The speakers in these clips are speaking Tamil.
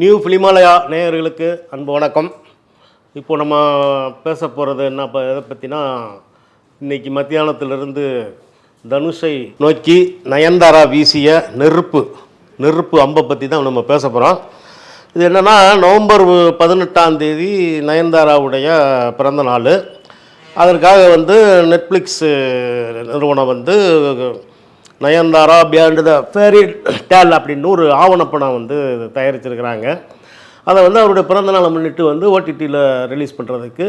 நியூ ஃபிலிமாலயா நேயர்களுக்கு அன்பு வணக்கம். இப்போ நம்ம பேச போகிறது என்ன இப்போ எதை பற்றினா இன்னைக்கு மத்தியானத்திலிருந்து தனுஷை நோக்கி நயன்தாரா வீசிய நெருப்பு நெருப்பு அம்பை பற்றி தான் நம்ம பேச போகிறோம் இது என்னென்னா நவம்பர் பதினெட்டாம் தேதி நயன்தாராவுடைய பிறந்த நாள். அதற்காக வந்து நெட்ஃப்ளிக்ஸ் நிறுவனம் வந்து Nayanthara beyond the fairy tale அப்படின்னு ஒரு ஆவணப்படம் வந்து தயாரிச்சிருக்கிறாங்க. அதை வந்து அவருடைய பிறந்த நாளை முன்னிட்டு வந்து ஓடிடியில் ரிலீஸ் பண்ணுறதுக்கு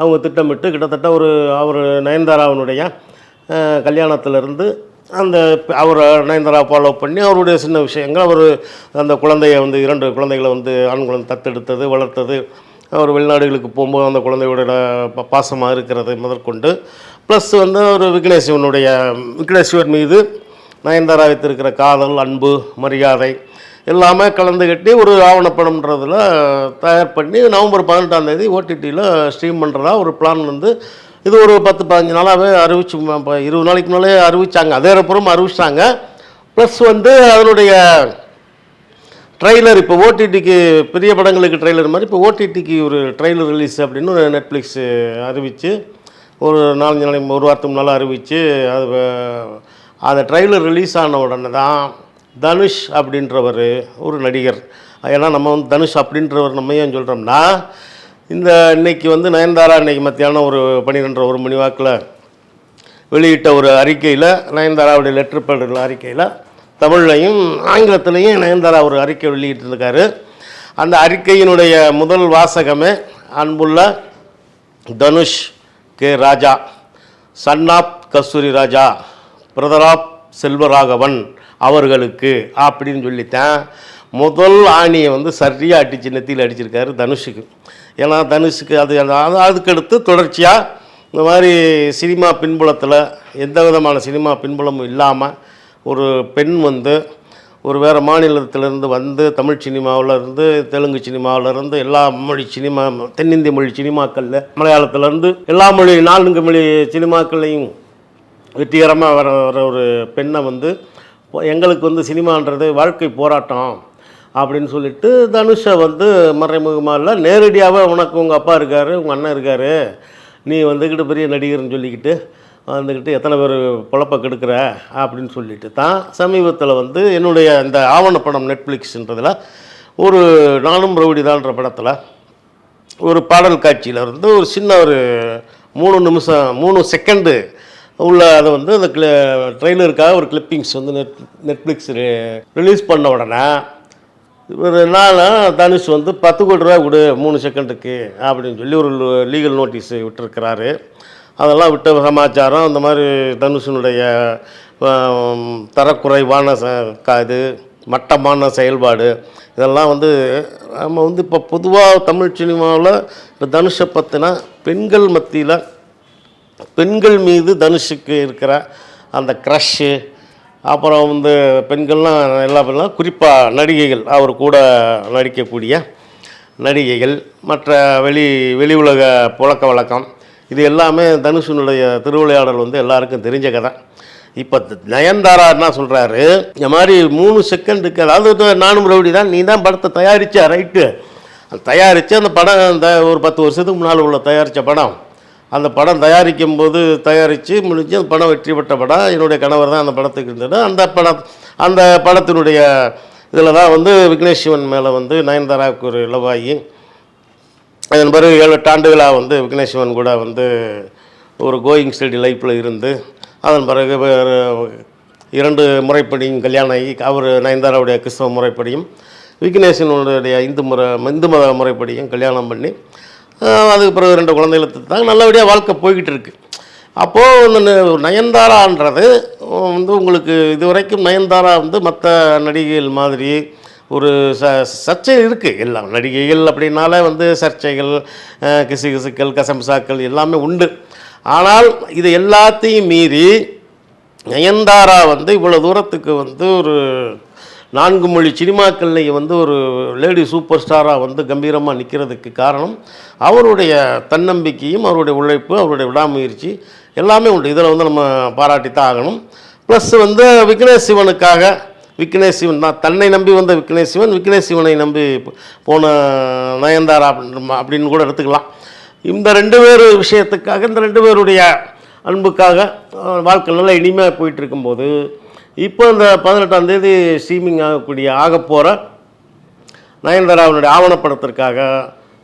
அவங்க திட்டமிட்டு கிட்டத்தட்ட ஒரு அவர் நயன்தாராவினுடைய கல்யாணத்திலேருந்து கல்யாணத்திலிருந்து அந்த அவர் நயன்தாரா ஃபாலோ பண்ணி அவருடைய சின்ன விஷயங்கள் அவர் அந்த குழந்தைய வந்து இரண்டு குழந்தைகளை வந்து ஆண் குழந்தை தத்தெடுத்தது வளர்த்தது. அவர் வெளிநாடுகளுக்கு போகும்போது அந்த குழந்தையோட பாசமாக இருக்கிறது முதற்கொண்டு. ப்ளஸ் வந்து அவர் விக்னேஸ்வனுடைய விக்னேஸ்வர் மீது நயன்தாரா வைத்திருக்கிற காதல் அன்பு மரியாதை எல்லாமே கலந்து கட்டி ஒரு ஆவணப்படம்ன்றதில் தயார் பண்ணி நவம்பர் பதினெட்டாம் தேதி ஓடிடியில் ஸ்ட்ரீம் பண்ணுறதா ஒரு பிளான் வந்து இது ஒரு பத்து பதினஞ்சு நாளாகவே அறிவிச்சு இப்போ இருபது நாளைக்கு முன்னாலே அறிவிச்சாங்க. அதே அப்புறம் அறிவிச்சாங்க. ப்ளஸ் வந்து அதனுடைய ட்ரெய்லர் இப்போ ஓடிடிக்கு பெரிய படங்களுக்கு ட்ரெய்லர் மாதிரி இப்போ ஓடிடிக்கு ஒரு ட்ரெய்லர் ரிலீஸ் அப்படின்னு ஒரு நெட்ஃப்ளிக்ஸ் அறிவித்து ஒரு நாலஞ்சு நாளைக்கு ஒரு வாரத்துக்கு முன்னால் அறிவித்து அது அந்த ட்ரெய்லர் ரிலீஸ் ஆன உடனே தான் தனுஷ் அப்படின்றவர் ஒரு நடிகர். ஏன்னா நம்ம வந்து தனுஷ் அப்படின்றவர் நம்ம ஏன் சொல்கிறோம்னா இந்த இன்னைக்கு வந்து நயன்தாரா இன்னைக்கு மத்தியானம் ஒரு பன்னிரெண்டரை ஒரு மணி வாக்கில் வெளியிட்ட ஒரு அறிக்கையில் நயன்தாராவுடைய லெட்டர் பேடுகள் அறிக்கையில் தமிழ்லையும் ஆங்கிலத்திலையும் நயன்தாரா ஒரு அறிக்கை வெளியிட்டிருக்காரு. அந்த அறிக்கையினுடைய முதல் வாசகமே அன்புள்ள Dhanush K Raja son of Kasthuri Raja. Brother of Selvaraghavan அவர்களுக்கு அப்படின்னு சொல்லித்தான். முதல் ஆணியை வந்து சரியாக அடிச்சு நெத்தியில் அடிச்சிருக்காரு தனுஷுக்கு. ஏன்னா தனுஷுக்கு அது அதுக்கடுத்து தொடர்ச்சியாக இந்த மாதிரி சினிமா பின்புலத்தில் எந்த விதமான சினிமா பின்புலமும் இல்லாமல் ஒரு பெண் வந்து ஒரு வேறு மாநிலத்திலேருந்து வந்து தமிழ் சினிமாவிலேருந்து தெலுங்கு சினிமாவிலேருந்து எல்லா மொழி சினிமா தென்னிந்திய மொழி சினிமாக்களில் மலையாளத்திலேருந்து எல்லா மொழி நான்கு மொழி சினிமாக்கள்லையும் வெற்றிகரமாக வர வர ஒரு பெண்ணை வந்து எங்களுக்கு வந்து சினிமான்றது வாழ்க்கை போராட்டம் அப்படின்னு சொல்லிட்டு தனுஷை வந்து மறைமுகமாக இல்லை நேரடியாகவே உனக்கு உங்கள் அப்பா இருக்கார் உங்கள் அண்ணன் இருக்கார் நீ வந்துக்கிட்டு பெரிய நடிகர்னு சொல்லிக்கிட்டு வந்துக்கிட்டு எத்தனை பேர் பொழப்ப கெடுக்கிற அப்படின்னு சொல்லிட்டு தான் சமீபத்தில் வந்து என்னுடைய இந்த ஆவணப்படம் நெட்ஃப்ளிக்ஸ்ன்றதில் ஒரு நானும் ரவுடிதான்ற படத்தில் ஒரு பாடல் காட்சியில் இருந்து ஒரு சின்ன ஒரு மூணு நிமிஷம் மூணு செகண்டு உள்ள அதை வந்து அந்த கிளி ட்ரெய்லருக்காக ஒரு கிளிப்பிங்ஸ் வந்து நெட் நெட்ஃப்ளிக்ஸ் ரிலீஸ் பண்ண உடனே ஒரு நாள் தனுஷ் வந்து பத்து கோடி ரூபா கொடு மூணு செகண்டுக்கு அப்படின்னு சொல்லி ஒரு லீகல் நோட்டீஸ் விட்டுருக்கிறாரு. அதெல்லாம் விட்ட சமாச்சாரம் இந்த மாதிரி தனுஷனுடைய தரக்குறைவான ச இது மட்டமான செயல்பாடு இதெல்லாம் வந்து நம்ம வந்து இப்போ பொதுவாக தமிழ் சினிமாவில் இப்போ தனுஷை பற்றினா பெண்கள் மத்தியில் பெண்கள் மீது தனுஷுக்கு இருக்கிற அந்த க்ரஷ்ஷு அப்புறம் வந்து பெண்கள்லாம் எல்லா பெண்லாம் குறிப்பாக நடிகைகள் அவர் கூட நடிக்கக்கூடிய நடிகைகள் மற்ற வெளி வெளி உலக புழக்க வழக்கம் இது எல்லாமே தனுஷனுடைய திருவிளையாடல் வந்து எல்லாருக்கும் தெரிஞ்ச கதை. இப்போ நயன்தாரா என்ன சொல்கிறாரு இந்த மாதிரி மூணு செகண்டுக்கு அதாவது நானும் ரவுடி தான் நீ தான் படத்தை தயாரித்த ரைட்டு தயாரித்து அந்த படம் அந்த ஒரு பத்து வருஷத்துக்கு முன்னால் உள்ள தயாரித்த படம். அந்த படம் தயாரிக்கும் போது தயாரித்து முடிஞ்சு அந்த படம் வெற்றி பெற்ற படம். என்னுடைய கணவர் தான் அந்த படத்துக்கு இருந்தது. அந்த படம் அந்த படத்தினுடைய இதில் தான் வந்து விக்னேஷ் சிவன் மேலே வந்து நயன்தாராவுக்கு ஒரு இலவாகி அதன் பிறகு ஏழு எட்டு ஆண்டுகளாக வந்து விக்னேஷ் சிவன் கூட வந்து ஒரு கோயிங் ஸ்டடி லைஃப்பில் இருந்து அதன் பிறகு இரண்டு முறைப்படியும் கல்யாணம் ஆகி அவர் நயன்தாராவுடைய கிறிஸ்தவ முறைப்படியும் விக்னேஷனுடைய இந்து முறை இந்து மத முறைப்படியும் கல்யாணம் பண்ணி அதுக்கு பிறகு ரெண்டு குழந்தைகளை தான் நல்லபடியாக வாழ்க்கை போய்கிட்டு இருக்கு அப்போது இந்த நயன்தாரான்றது வந்து உங்களுக்கு இது வரைக்கும் நயன்தாரா வந்து மற்ற நடிகைகள் மாதிரி ஒரு ச சர்ச்சை இருக்குது எல்லாம் நடிகைகள் அப்படின்னாலே வந்து சர்ச்சைகள் கிசு கிசுக்கள் கசம்சாக்கள் எல்லாமே உண்டு. ஆனால் இது எல்லாத்தையும் மீறி நயன்தாரா வந்து இவ்வளோ தூரத்துக்கு வந்து ஒரு நான்கு மொழி சினிமாக்கள்லேயே வந்து ஒரு லேடி சூப்பர் ஸ்டாராக வந்து கம்பீரமாக நிற்கிறதுக்கு காரணம் அவருடைய தன்னம்பிக்கையும் அவருடைய உழைப்பு அவருடைய விடாமுயற்சி எல்லாமே உண்டு. இதில் வந்து நம்ம பாராட்டித்தான் ஆகணும். ப்ளஸ் வந்து விக்னேஷ் சிவனுக்காக விக்னேஷ் சிவன் தான். தன்னை நம்பி வந்த விக்னேஷ் சிவன் விக்னேஷ் சிவனை நம்பி போன நயன்தாரா அப்படின்னு அப்படின்னு கூட எடுத்துக்கலாம். இந்த ரெண்டு பேர் விஷயத்துக்காக இந்த ரெண்டு பேருடைய அன்புக்காக வாழ்க்கை நல்லா இனிமையாக போயிட்டு இருக்கும்போது இப்போ இந்த பதினெட்டாம் தேதி ஸ்ட்ரீமிங் ஆகக்கூடிய ஆக போகிற நயன்தாராவினுடைய ஆவணப்படத்திற்காக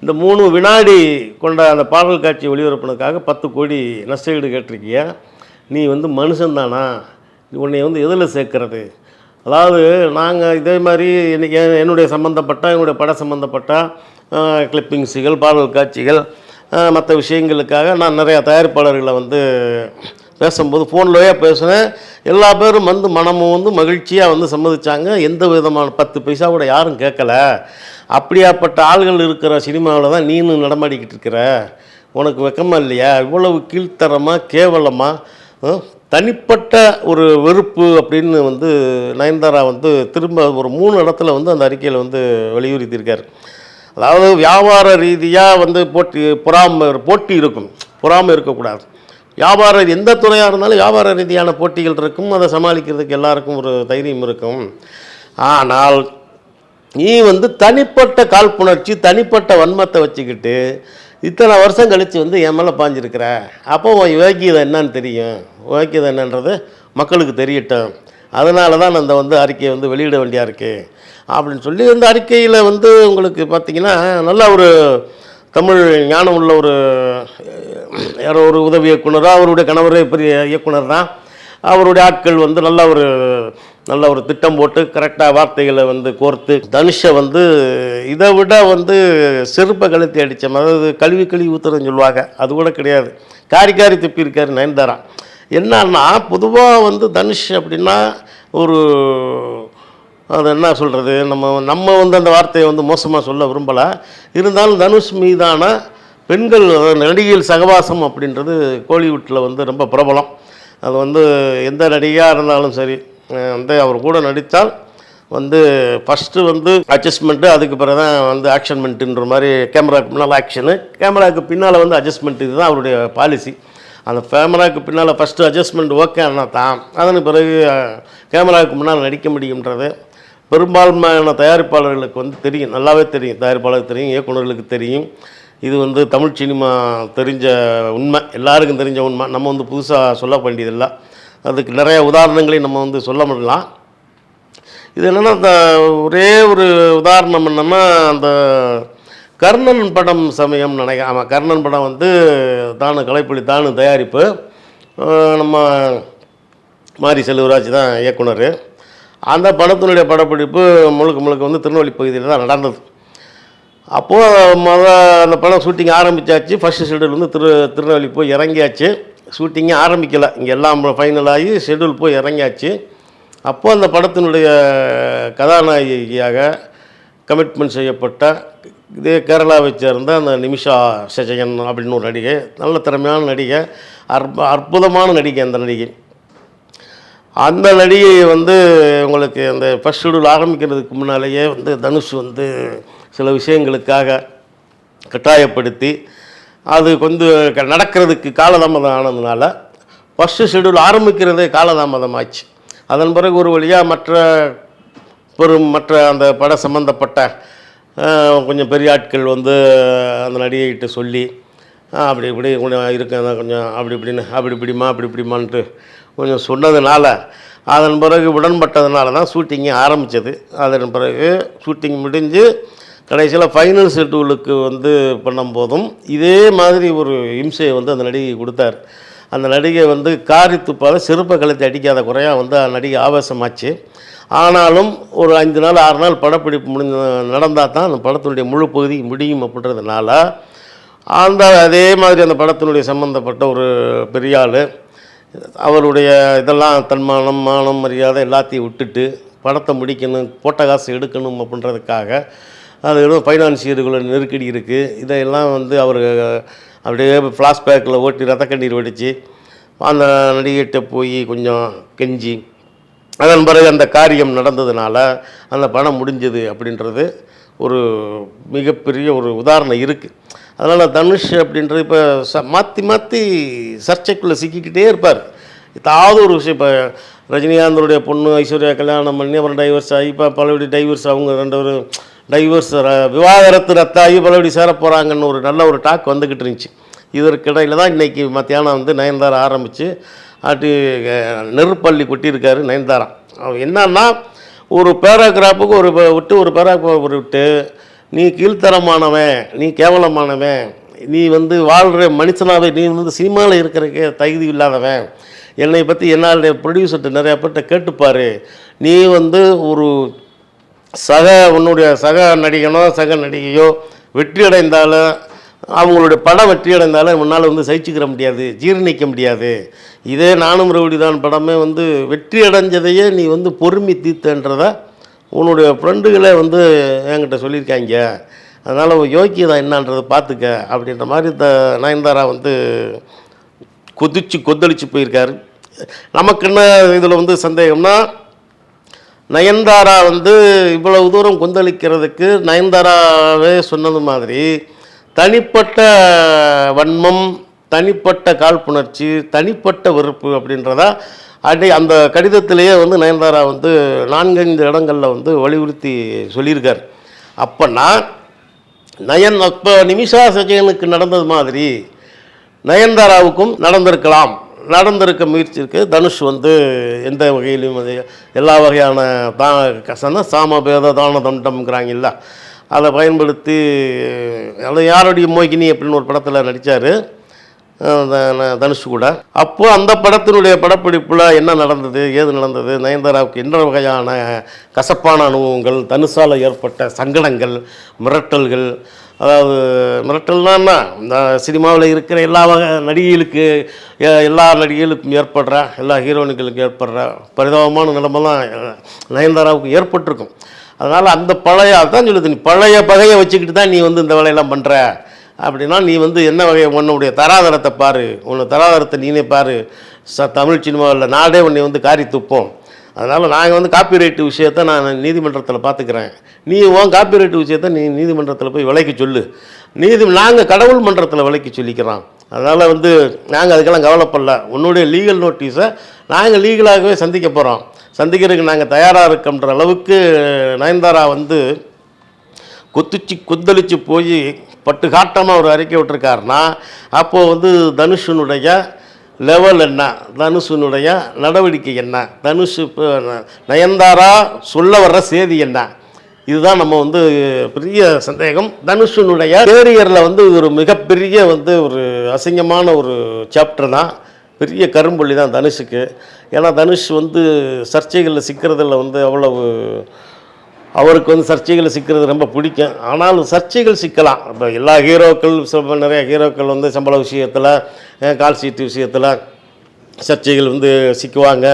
இந்த மூணு வினாடி கொண்ட அந்த பாடல் காட்சி ஒளிபரப்புனதுக்காக பத்து கோடி நஷ்டஈடு கேட்டிருக்கிய நீ வந்து மனுஷன்தானா உன்னை வந்து எதில் சேர்க்கறது? அதாவது நாங்கள் இதே மாதிரி இன்றைக்கி என்னுடைய சம்மந்தப்பட்ட என்னுடைய பட சம்மந்தப்பட்ட கிளிப்பிங்ஸுகள் பாடல் காட்சிகள் மற்ற விஷயங்களுக்காக நான் நிறையா தயாரிப்பாளர்களை வந்து பேசும்போது ஃபோன்லயே பேசினேன். எல்லா பேரும் வந்து மனமும் வந்து மகிழ்ச்சியாக வந்து சம்மதிச்சாங்க. எந்த விதமான பத்து பைசா கூட யாரும் கேட்கல. அப்படியாப்பட்ட ஆள்கள் இருக்கிற சினிமாவில் தான் நீனு நடமாடிக்கிட்டு இருக்கிற. உனக்கு வெக்கமா இல்லையா? இவ்வளவு கீழ்த்தரமாக கேவலமாக தனிப்பட்ட ஒரு வெறுப்பு அப்படின்னு வந்து நயன்தாரா வந்து திரும்ப ஒரு மூணு இடத்துல வந்து அந்த அறிக்கையில் வந்து வலியுறுத்தியிருக்கார். அதாவது வியாபார ரீதியாக வந்து போட்டி பொறாமை போட்டி இருக்கும். பொறாமை இருக்கக்கூடாது. வியாபார எந்த துறையாக இருந்தாலும் வியாபார ரீதியான போட்டிகள் இருக்கும் அதை சமாளிக்கிறதுக்கு எல்லாருக்கும் ஒரு தைரியம் இருக்கும். ஆனால் நீ வந்து தனிப்பட்ட காழ்ப்புணர்ச்சி தனிப்பட்ட வன்மத்தை வச்சுக்கிட்டு இத்தனை வருஷம் கழித்து வந்து என் மேலே பாஞ்சிருக்கிற. அப்போ உன் யோக்கியதை என்னன்னு தெரியும். யோக்கியதை என்னன்றது மக்களுக்கு தெரியட்டும். அதனால தான் நான் அந்த வந்து அறிக்கையை வந்து வெளியிட வேண்டியா இருக்கு. அப்படின்னு சொல்லி அந்த அறிக்கையில் வந்து உங்களுக்கு பார்த்திங்கன்னா நல்ல ஒரு தமிழ் ஞானம் உள்ள ஒரு யாரோ ஒரு உதவி இயக்குனரோ அவருடைய கணவரே பெரிய இயக்குனர் தான் அவருடைய ஆட்கள் வந்து நல்ல ஒரு நல்ல ஒரு திட்டம் போட்டு கரெக்டாக வார்த்தைகளை வந்து கோர்த்து தனுஷை வந்து இதை விட வந்து செருப்பை கழுத்தி அடித்த அதாவது கழுவி கழுவி ஊத்துறதுன்னு சொல்லுவாங்க. அது கூட கிடையாது. காரி காரி துப்பியிருக்காரு நயன்தாரா. என்னன்னா பொதுவாக வந்து தனுஷ் அப்படின்னா ஒரு அது என்ன சொல்கிறது நம்ம நம்ம வந்து அந்த வார்த்தையை வந்து மோசமாக சொல்ல விரும்பலை. இருந்தாலும் தனுஷ் மீதான பெண்கள் நடிகையில் சகவாசம் அப்படின்றது கோலிவுட்டில் வந்து ரொம்ப பிரபலம். அது வந்து எந்த நடிகையாக இருந்தாலும் சரி வந்து அவர் கூட நடித்தால் வந்து ஃபஸ்ட்டு வந்து அட்ஜஸ்ட்மெண்ட்டு அதுக்கு பிறகு தான் வந்து ஆக்ஷன்மெண்ட்டுன்ற மாதிரி கேமராவுக்கு முன்னால் ஆக்ஷனு கேமராவுக்கு பின்னால் வந்து அட்ஜஸ்ட்மெண்ட் இதுதான் அவருடைய பாலிசி அந்த கேமராவுக்கு பின்னால் ஃபஸ்ட்டு அட்ஜஸ்ட்மெண்ட் ஓகே ஆனால் தான் அதன் பிறகு கேமராவுக்கு முன்னால் நடிக்க முடியுன்றது பெரும்பான்மையான தயாரிப்பாளர்களுக்கு வந்து தெரியும். நல்லாவே தெரியும். தயாரிப்பாளருக்கு தெரியும் இயக்குனர்களுக்கு தெரியும். இது வந்து தமிழ் சினிமா தெரிஞ்ச உண்மை எல்லாருக்கும் தெரிஞ்ச உண்மை. நம்ம வந்து புதுசாக சொல்ல வேண்டியதில்லை. அதுக்கு நிறைய உதாரணங்களையும் நம்ம வந்து சொல்ல முடியலாம். இது என்னென்னா அந்த ஒரே ஒரு உதாரணம் என்னென்னா அந்த கர்ணன் படம் சமயம் நினைக்கிறேன் ஆமாம் கர்ணன் படம் வந்து தானு கலைப்பொழி தானு தயாரிப்பு. நம்ம மாரி செல்வராஜ் தான் இயக்குனர். அந்த படத்தினுடைய படப்பிடிப்பு முழுக்க முழுக்க வந்து திருநெல்வேலி பகுதியில் தான் நடந்தது. அப்போது மொதல் அந்த படம் ஷூட்டிங் ஆரம்பித்தாச்சு ஃபஸ்ட்டு ஷெடியூல் வந்து திரு திருநெல்வேலி போய் இறங்கியாச்சு. ஷூட்டிங்கே ஆரம்பிக்கலை. இங்கே எல்லாம் ஃபைனல் ஆகி ஷெடியூல் போய் இறங்கியாச்சு. அப்போது அந்த படத்தினுடைய கதாநாயகியாக கமிட்மெண்ட் செய்யப்பட்ட இதே கேரளாவை சேர்ந்த அந்த நிமிஷா சஜயன் அப்படின்னு ஒரு நடிகை. நல்ல திறமையான நடிகை. அற்ப அற்புதமான நடிகை அந்த நடிகை. அந்த நடிகை வந்து உங்களுக்கு அந்த ஃபஸ்ட் ஷெடியூல் ஆரம்பிக்கிறதுக்கு முன்னாலேயே வந்து தனுஷ் வந்து சில விஷயங்களுக்காக கட்டாயப்படுத்தி அது கொஞ்சம் க- நடக்கிறதுக்கு காலதாமதம் ஆனதுனால ஃபஸ்ட்டு ஷெடியூல் ஆரம்பிக்கிறதே காலதாமதம் ஆச்சு அதன் பிறகு ஒரு வழியாக மற்ற பெரும் மற்ற அந்த பட சம்மந்தப்பட்ட கொஞ்சம் பெரிய ஆட்கள் வந்து அந்த நடிகைகிட்ட சொல்லி அப்படி இப்படி கொஞ்சம் இருக்க கொஞ்சம் அப்படி இப்படின்னு அப்படி இப்படிமா அப்படி இப்படிமான்ட்டு கொஞ்சம் சொன்னதுனால அதன் பிறகு உடன்பட்டதுனால தான் ஷூட்டிங்கே ஆரம்பித்தது அதன் பிறகு ஷூட்டிங் முடிஞ்சு கடைசியில் ஃபைனல் ஷெட்யூலுக்கு வந்து பண்ணும்போதும் இதே மாதிரி ஒரு இம்சையை வந்து அந்த நடிகை கொடுத்தார். அந்த நடிகை வந்து காரி துப்பாத செருப்பை கழுத்து அடிக்காத குறையாக வந்து அந்த நடிகை ஆவேசமாச்சு. ஆனாலும் ஒரு அஞ்சு நாள் ஆறு நாள் படப்பிடிப்பு முடிஞ்ச நடந்தால் தான் அந்த படத்தினுடைய முழு பகுதி முடியும் அப்படின்றதுனால அந்த அதே மாதிரி அந்த படத்தினுடைய சம்மந்தப்பட்ட ஒரு பெரிய ஆள் அவருடைய இதெல்லாம் தன்மானம் மானம் மரியாதை எல்லாத்தையும் விட்டுட்டு படத்தை முடிக்கணும் போட்ட காசு எடுக்கணும் அப்படின்றதுக்காக அது எதுவும் ஃபைனான்சியர்களோட நெருக்கடி இருக்குது இதையெல்லாம் வந்து அவர் அப்படியே ஃப்ளாஷ்பேக்கில் ஓட்டி ரத்த கண்ணீர் வடித்து அந்த நடிகைகிட்ட போய் கொஞ்சம் கெஞ்சி அதன் பிறகு அந்த காரியம் நடந்ததுனால அந்த பணம் முடிஞ்சது அப்படின்றது ஒரு மிகப்பெரிய ஒரு உதாரணம் இருக்குது அதனால் தனுஷ் அப்படின்றது இப்போ ச மாற்றி மாற்றி சர்ச்சைக்குள்ளே சிக்கிக்கிட்டே இருப்பார். ஏதாவது ஒரு விஷயம் இப்போ ரஜினிகாந்தருடைய பொண்ணு ஐஸ்வர்யா கல்யாணம் பண்ணி அப்புறம் டைவர்ஸ் ஆகி இப்போ பலபடி டைவர்ஸ் அவங்க ரெண்டு பேரும் டைவர்ஸ் விவாகரத்து ரத்தாகி பலபடி சேர போகிறாங்கன்னு ஒரு நல்ல ஒரு டாக் வந்துக்கிட்டு இருந்துச்சு. இதற்கிடையில் தான் இன்றைக்கி மத்தியானம் வந்து நயன்தாரா ஆரம்பித்து ஆட்டி நெருப்பள்ளி கொட்டியிருக்காரு நயன்தாரா. அவர் என்னன்னா ஒரு பேராகிராஃபுக்கு ஒரு விட்டு ஒரு பேராகிராஃப் விட்டு நீ கீழ்த்தரமானவன் நீ கேவலமானவன் நீ வந்து வாழ்கிற மனுஷனாவே நீ வந்து சினிமாவில் இருக்கிறக்கே தகுதி இல்லாதவன். என்னை பற்றி என்னால் ப்ரொடியூசர்கிட்ட நிறையா பேர்கிட்ட கேட்டுப்பார். நீ வந்து ஒரு சக உன்னுடைய சக நடிகனோ சக நடிகையோ வெற்றி அடைந்தாலும் அவங்களுடைய படம் வெற்றி அடைந்தாலும் உன்னால் வந்து சகிச்சுக்கிற முடியாது ஜீரணிக்க முடியாது. இதே நானும் ரவுடிதான் படமே வந்து வெற்றி அடைஞ்சதையே நீ வந்து பொறுமை தீர்த்தன்றதை உன்னுடைய ஃப்ரெண்டுகளே வந்து என்கிட்ட சொல்லியிருக்காங்க. அதனால் யோக்கியதா என்னன்றதை பார்த்துக்க அப்படின்ற மாதிரி இந்த நயன்தாரா வந்து கொதிச்சு கொந்தளிச்சு போயிருக்காரு. நமக்கு என்ன இதில் வந்து சந்தேகம்னா நயன்தாரா வந்து இவ்வளவு தூரம் கொந்தளிக்கிறதுக்கு நயன்தாராவே சொன்னது மாதிரி தனிப்பட்ட வன்மம் தனிப்பட்ட காழ்ப்புணர்ச்சி தனிப்பட்ட வெறுப்பு அப்படின்றதா அப்படி அந்த கடிதத்திலேயே வந்து நயன்தாரா வந்து நான்கைந்து இடங்களில் வந்து வலியுறுத்தி சொல்லியிருக்கார். அப்போன்னா நயன் அப்போ நிமிஷா சஜயனுக்கு நடந்தது மாதிரி நயன்தாராவுக்கும் நடந்திருக்கலாம். நடந்திருக்க முயற்சி இருக்கு தனுஷ் வந்து எந்த வகையிலும் அது எல்லா வகையான தா கசன சாமபேத தான தண்டம்ங்கிறாங்கல்ல அதை பயன்படுத்தி அதை யாருடைய மோகினி அப்படின்னு ஒரு படத்தில் நடித்தார் தனுஷ் கூட. அப்போது அந்த படத்தினுடைய படப்பிடிப்பில் என்ன நடந்தது? ஏது நடந்தது? நயன்தாராவுக்கு என்ன வகையான கசப்பான அனுபவங்கள்? தனுஷால் ஏற்பட்ட சங்கடங்கள் மிரட்டல்கள் அதாவது மிரட்டல்னா இந்த சினிமாவில் இருக்கிற எல்லா வகை நடிகைகளுக்கு எல்லா நடிகைகளுக்கும் ஏற்படுற எல்லா ஹீரோயின்களுக்கும் ஏற்படுற பரிதாபமான நிலைமை நயன்தாராவுக்கு ஏற்பட்டிருக்கும். அதனால் அந்த பழைய அதான் சொல்லுது நீ பழைய பகையை வச்சுக்கிட்டு தான் நீ வந்து இந்த வேலையெல்லாம் பண்ணுற அப்படின்னா நீ வந்து என்ன வகை உன்னுடைய தராதரத்தை பாரு. உன்னை தராதரத்தை நீனே பாரு. ச தமிழ் சினிமாவில் நாடே உன்னை வந்து காரி துப்போம். அதனால் நாங்கள் வந்து காப்பிரைட்டு விஷயத்தை நான் நீதிமன்றத்தில் பார்த்துக்கிறேன் நீ உன் காப்பிரைட்டு விஷயத்தை நீ நீதிமன்றத்தில் போய் விலைக்கு சொல்லு. நீதி நாங்கள் கடவுள் மன்றத்தில் விலைக்கு சொல்லிக்கிறோம். அதனால் வந்து நாங்கள் அதுக்கெல்லாம் கவலைப்படல. உன்னுடைய லீகல் நோட்டீஸை நாங்கள் லீகலாகவே சந்திக்க போகிறோம் சந்திக்கிறதுக்கு நாங்கள் தயாராக இருக்கோன்ற அளவுக்கு நயன்தாரா வந்து கொத்துச்சு கொந்தளிச்சு போய் பட்டு காட்டமாக ஒரு அறிக்கை விட்டுருக்காருன்னா அப்போது வந்து தனுஷனுடைய லெவல் என்ன? தனுஷனுடைய நடவடிக்கை என்ன? தனுஷ் இப்போ நயன்தாரா சொல்ல வர்ற செய்தி என்ன? இதுதான் நம்ம வந்து பெரிய சந்தேகம். தனுஷனுடைய கேரியரில் வந்து ஒரு மிகப்பெரிய வந்து ஒரு அசிங்கமான ஒரு சாப்டர் தான். பெரிய கரும்புள்ளி தான் தனுஷுக்கு. ஏன்னா தனுஷ் வந்து சர்ச்சைகளில் சிக்கிறதில் வந்து அவ்வளவு அவருக்கு வந்து சர்ச்சைகள் சிக்கிறது ரொம்ப பிடிக்கும். ஆனாலும் சர்ச்சைகள் சிக்கலாம். இப்போ எல்லா ஹீரோக்கள் நிறைய ஹீரோக்கள் வந்து சம்பள விஷயத்தில் கால் சீட்டு விஷயத்தில் சர்ச்சைகள் வந்து சிக்குவாங்க.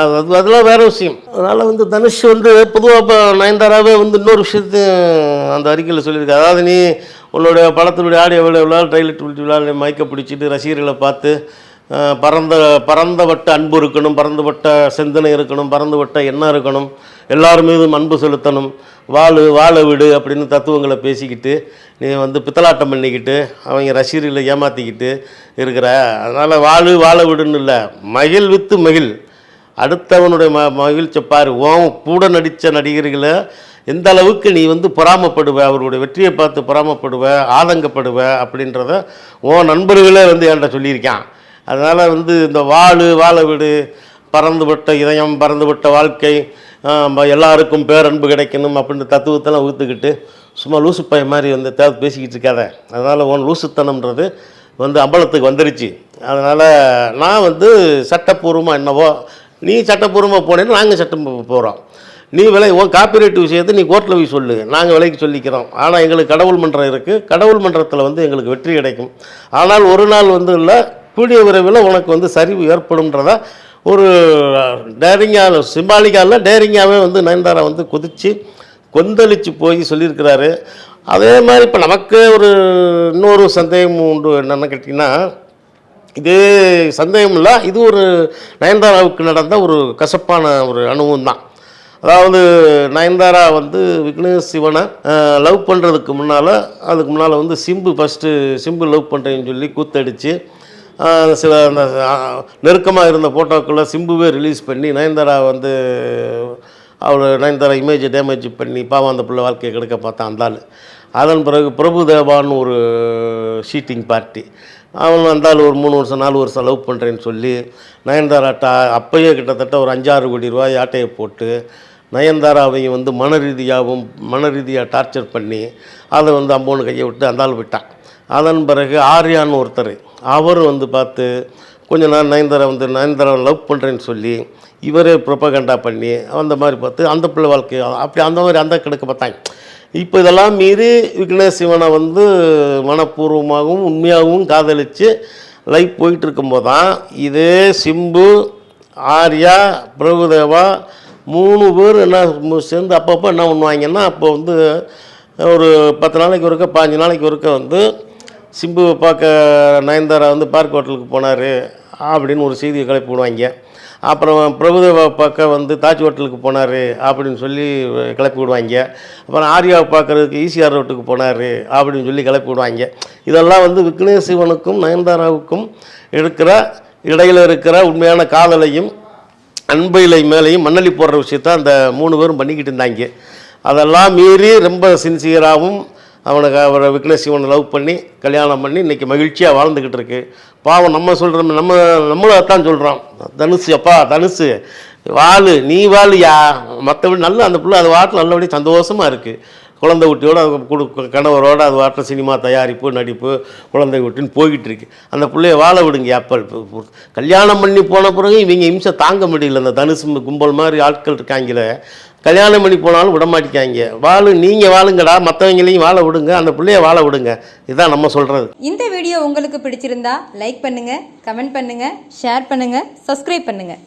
அது அதெல்லாம் வேறு விஷயம். அதனால் வந்து தனுஷ் வந்து பொதுவாக இப்போ நயன்தாராவே வந்து இன்னொரு விஷயத்தையும் அந்த அறிக்கையில் சொல்லியிருக்காரு. அதாவது நீ உன்னுடைய படத்தினுடைய ஆடியோ விழா ட்ரைலட் விழா மயக்க பிடிச்சிட்டு ரசிகர்களை பார்த்து பறந்த பரந்த பரந்தவட்ட அன்பு இருக்கணும் பரந்துபட்ட சிந்தனை இருக்கணும் பரந்துபட்ட எண்ணம் இருக்கணும். எல்லார் மீதும் அன்பு செலுத்தணும். வாழு வாழ விடு அப்படின்னு தத்துவங்களை பேசிக்கிட்டு நீ வந்து பித்தலாட்டம் பண்ணிக்கிட்டு அவங்க ரசிகர்களை ஏமாற்றிக்கிட்டு இருக்கிற அதனால் வாழு வாழ விடுன்னு இல்லை. மகிழ் வித்து மகிழ். அடுத்தவனுடைய ம மகிழ்ச்சி பாரு. உன் கூட நடித்த நடிகர்களை எந்த அளவுக்கு நீ வந்து பொறாமப்படுவ அவருடைய வெற்றியை பார்த்து பொறாமப்படுவ ஆதங்கப்படுவ அப்படின்றத உன் நண்பர்களே வந்து என்கிட்ட சொல்லியிருக்கான். அதனால் வந்து இந்த வாழு வாழ விடு பறந்துபட்ட இதயம் பறந்துபட்ட வாழ்க்கை எல்லாருக்கும் பேரன்பு கிடைக்கணும் அப்படின்னு தத்துவத்தெல்லாம் ஊற்றுக்கிட்டு சும்மா லூசு பையன் மாதிரி வந்து தேவை பேசிக்கிட்டு இருக்காத. அதனால் உன் லூசுத்தனம்ன்றது வந்து அம்பலத்துக்கு வந்துருச்சு. அதனால் நான் வந்து சட்டப்பூர்வமாக என்னவோ நீ சட்டப்பூர்வமாக போனேன்னு நாங்கள் சட்டம் போகிறோம் நீ விலை உன் காப்பிரைட் விஷயத்தை நீ கோர்ட்டில் போய் சொல்லு. நாங்கள் விலைக்கு சொல்லிக்கிறோம். ஆனால் எங்களுக்கு கடவுள் மன்றம் இருக்குது கடவுள் மன்றத்தில் வந்து எங்களுக்கு வெற்றி கிடைக்கும். ஆனால் ஒரு நாள் வந்து இல்லை கூடிய விரைவில் உனக்கு வந்து சரிவு ஏற்படும்ன்றதா ஒரு டேரிங்காக சிம்பாலிக்காக டேரிங்காகவே வந்து நயன்தாரா வந்து குதித்து கொந்தளித்து போய் சொல்லியிருக்கிறாரு. அதே மாதிரி இப்போ நமக்கு ஒரு இன்னொரு சந்தேகம் உண்டு என்னென்னு கேட்டிங்கன்னா இது சந்தேகம் இல்லை இது ஒரு நயன்தாராவுக்கு நடந்த ஒரு கசப்பான ஒரு அனுபவம் தான். அதாவது நயன்தாரா வந்து விக்னேஷ் சிவனை லவ் பண்ணுறதுக்கு முன்னால் அதுக்கு முன்னால் வந்து சிம்பு ஃபஸ்ட்டு சிம்பு லவ் பண்ணுறேன்னு சொல்லி கூத்தடிச்சு சில அந்த நெருக்கமாக இருந்த ஃபோட்டோக்களை சிம்புவே ரிலீஸ் பண்ணி நயன்தாரா வந்து அவள் நயன்தாரா இமேஜை டேமேஜ் பண்ணி பாவம் அந்த பிள்ளை வாழ்க்கையை கெடுக்க பார்த்தான் அந்த ஆள். அதன் பிறகு பிரபு தேவான்னு ஒரு ஷீட்டிங் பார்ட்டி அவன் வந்தால் ஒரு மூணு வருஷம் நாலு வருஷம் லவ் பண்ணுறேன்னு சொல்லி நயன்தாராட்டா அப்பயே கிட்டத்தட்ட ஒரு அஞ்சாறு கோடி ரூபாய் ஆட்டையை போட்டு நயன்தாராவையும் வந்து மன ரீதியாகவும் மன ரீதியாக டார்ச்சர் பண்ணி அதை வந்து அம்போன்னு கையை விட்டு அந்தாள் விட்டான். அதன் பிறகு ஆர்யான்னு ஒருத்தர் அவர் வந்து பார்த்து கொஞ்ச நாள் நயன்தாரா வந்து நயன்தாரா லவ் பண்ணுறேன்னு சொல்லி இவரே ப்ரொப்பகண்டா பண்ணி அந்த மாதிரி பார்த்து அந்த பிள்ளை வாழ்க்கை அப்படி அந்த மாதிரி அந்த கிடக்க பார்த்தாங்க. இப்போ இதெல்லாம் மீறி விக்னேஷ் சிவனை வந்து மனப்பூர்வமாகவும் உண்மையாகவும் காதலித்து லைஃப் போயிட்டு இருக்கும்போது தான் இதே சிம்பு ஆர்யா பிரபுதேவா மூணு பேர் என்ன சேர்ந்து அப்பப்போ என்ன பண்ணுவாங்கன்னா அப்போ வந்து ஒரு பத்து நாளைக்கு ஒருக்க பாஞ்சு நாளைக்கு ஒருக்க வந்து சிம்புவை பார்க்க நயன்தாரா வந்து பார்க் ஹோட்டலுக்கு போனார் அப்படின்னு ஒரு செய்தியை கிளப்பி விடுவாங்க. அப்புறம் பிரபுதேவா பார்க்க வந்து தாஜ் ஹோட்டலுக்கு போனார் அப்படின்னு சொல்லி கிளப்பி விடுவாங்க. அப்புறம் ஆர்யாவை பார்க்கறதுக்கு ஈசிஆர் ரோட்டுக்கு போனார் அப்படின்னு சொல்லி கிளப்பி விடுவாங்க. இதெல்லாம் வந்து விக்னேஷ் சிவனுக்கும் நயன்தாராவுக்கும் இருக்கிற இடையில் இருக்கிற உண்மையான காதலையும் அன்பையிலையும் மேலேயும் மண்ணலி போடுற விஷயத்த அந்த மூணு பேரும் பண்ணிக்கிட்டு இருந்தாங்க. அதெல்லாம் மீறி ரொம்ப சின்சியராகவும் அவனுக்கு அவரை விக்னேஷ் இவனை லவ் பண்ணி கல்யாணம் பண்ணி இன்றைக்கி மகிழ்ச்சியாக வாழ்ந்துக்கிட்டு இருக்கு. பாவம் நம்ம சொல்கிற நம்ம நம்மளும் அதான் சொல்கிறோம் தனுசு அப்பா தனுசு. வாழு நீ வாழு யா மற்றபடி நல்ல அந்த பிள்ளை அது வாட்டில் நல்லபடியாக சந்தோஷமாக இருக்குது குழந்தை குட்டியோடு அது குடு கணவரோட அது வாட்டில் சினிமா தயாரிப்பு நடிப்பு குழந்தை குட்டின்னு போய்கிட்டு இருக்கு. அந்த பிள்ளைய வாழ விடுங்க அப்போ கல்யாணம் பண்ணி போன பிறகு இவங்க இம்சை தாங்க முடியல. இந்த தனுசு கும்பல் மாதிரி ஆட்கள் இருக்காங்களே. கல்யாணம் பண்ணி போனாலும் விட மாட்டேங்காங்க வாழு நீங்கள் வாழுங்கடா மற்றவங்களையும் வாழ விடுங்க அந்த பிள்ளைய வாழ விடுங்க. இதுதான் நம்ம சொல்கிறது இந்த வீடியோ உங்களுக்கு பிடிச்சிருந்தா லைக் பண்ணுங்கள் கமெண்ட் பண்ணுங்கள் ஷேர் பண்ணுங்கள் சப்ஸ்கிரைப் பண்ணுங்கள்